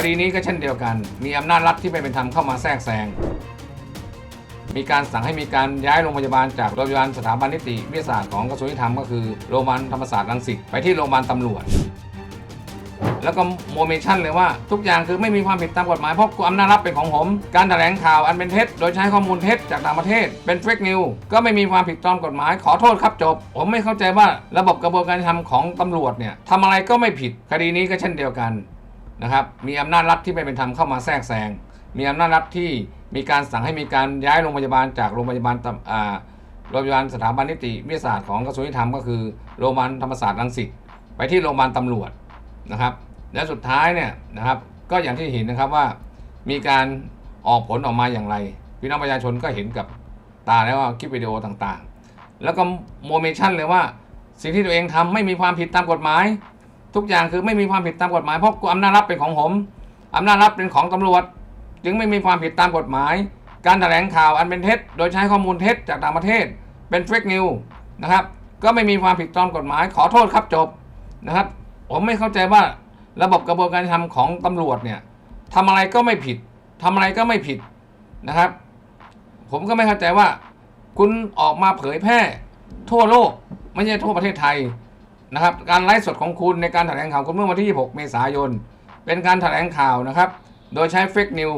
คดีนี้ก็เช่นเดียวกัน มีอำนาจรัฐที่ไม่เป็นธรรมเข้ามาแทรกแซง มีการสั่งให้มีการย้ายโรงพยาบาลจากโรงพยาบาลสถาบันนิติวิทยาศาสตร์ของกระทรวงยุติธรรมก็คือโรงพยาบาลธรรมศาสตร์รังสิตไปที่โรงพยาบาลตำรวจ แล้วก็โมเมชั่นเลยว่าทุกอย่างคือไม่มีความผิดตามกฎหมายเพราะอำนาจรัฐเป็นของผม การแถลงข่าวอันเป็นเท็จ โดยใช้ข้อมูลเท็จจากต่างประเทศ เป็นเฟกนิวก็ไม่มีความผิดตามกฎหมายขอโทษครับจบ ผมไม่เข้าใจว่าระบบกระบวนการยุติธรรมของตำรวจเนี่ยทำอะไรก็ไม่ผิดคดีนี้ก็เช่นเดียวกัน นะครับมีอำนาจรัฐที่ไม่เป็นธรรมเข้ามาแทรกแซงมีอำนาจรัฐที่มีการสั่งให้มีการย้ายโรงพยาบาลจากโรงพยาบาลตำอ่าโรงพยาบาลสถาบันนิติวิทยาศาสตร์ของกระทรวงยุติธรรมก็คือโรงพยาบาลธรรมศาสตร์รังสิตไปที่โรงพยาบาลตำรวจนะครับ และสุดท้ายเนี่ยนะครับก็อย่างที่เห็นนะครับว่ามีการออกผลออกมาอย่างไร พี่น้องประชาชนก็เห็นกับตาแล้วว่าคลิปวิดีโอต่างๆ แล้วก็โมเมชั่นเลยว่าสิ่งที่ตัวเองทำไม่มีความผิดตามกฎหมาย ทุกอย่างคือไม่มีความผิดตามกฎหมายเพราะอำนาจรัฐเป็นของผมอำนาจรัฐเป็นของตำรวจ จึงไม่มีความผิดตามกฎหมาย การแถลงข่าวอันเป็นเท็จ โดยใช้ข้อมูลเท็จจากต่างประเทศ เป็นเฟกนิวนะครับ ก็ไม่มีความผิดตามกฎหมาย ขอโทษครับจบนะครับ ผมไม่เข้าใจว่าระบบกระบวนการยุติธรรมของตำรวจเนี่ยทำอะไรก็ไม่ผิดทำอะไรก็ไม่ผิดนะครับ ผมก็ไม่เข้าใจว่า คุณออกมาเผยแพร่ ทั่วโลก ไม่ใช่ทั่วประเทศไทย นะครับการไลฟ์สดของคุณในการแถลงข่าวคุณเมื่อวันที่ 26 เมษายน เป็นการแถลงข่าวนะครับ โดยใช้เฟกนิว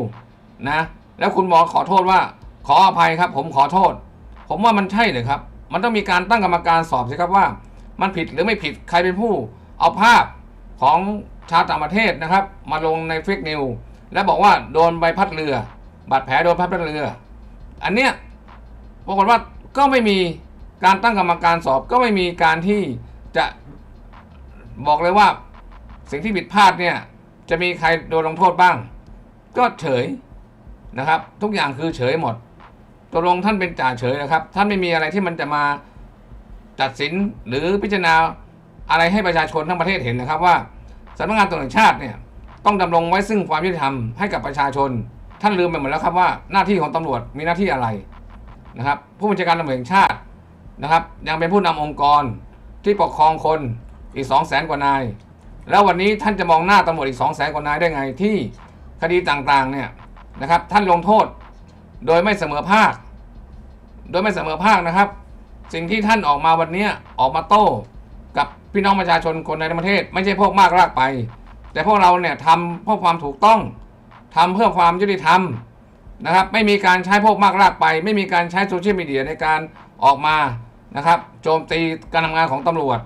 นะแล้วคุณบอกขอโทษว่า ขออภัยครับผมขอโทษ ผมว่ามันใช่เลยครับ มันต้องมีการตั้งกรรมการสอบสิครับว่า มันผิดหรือไม่ผิดใครเป็นผู้ เอาภาพของชาวต่างประเทศนะครับ มาลงในเฟกนิวแล้วบอกว่าโดนใบพัดเรือบาดแผลโดนพัดเรือ อันเนี้ยปรากฏว่าก็ไม่มีการตั้งกรรมการสอบก็ไม่มีการที่จะ บอกเลยว่า สิ่งที่ผิดพลาดเนี่ย จะมีใครโดนลงโทษบ้าง ก็เฉยนะครับ ทุกอย่างคือเฉยหมดตกลงท่านเป็นจ่าเฉยนะครับ ท่านไม่มีอะไรที่มันจะมาตัดสินหรือพิจารณาอะไรให้ประชาชนทั้งประเทศเห็นนะครับว่าสำนักงานตำรวจแห่งชาติเนี่ยต้องดำรงไว้ซึ่งความยุติธรรมให้กับประชาชน ท่านลืมไปหมดแล้วครับว่าหน้าที่ของตำรวจมีหน้าที่อะไรนะครับ ผู้บัญชาการตำรวจแห่งชาตินะครับ ยังเป็นผู้นำองค์กรที่ปกครองคน อีก2 0 0แสนกว่านาย แล้ววันนี้ท่านจะมองหน้าตำรวจอีก2 0 0แสนกว่านายได้ไงที่คดีต่างๆเนี่ยนะครับท่านลงโทษโดยไม่เสมอภาค โดยไม่เสมอภาคนะครับ สิ่งที่ท่านออกมาวันนี้ออกมาโต้กับพี่น้องประชาชนคนในประเทศ ไม่ใช่พวกมากรากไป แต่พวกเราเนี่ยทำเพื่อความถูกต้องทำเพื่อความยุติธรรมนะครับไม่มีการใช้พวกมากรากไป ไม่มีการใช้โซเชียลมีเดียในการออกมานะครับโจมตีการทำงานของตำรวจ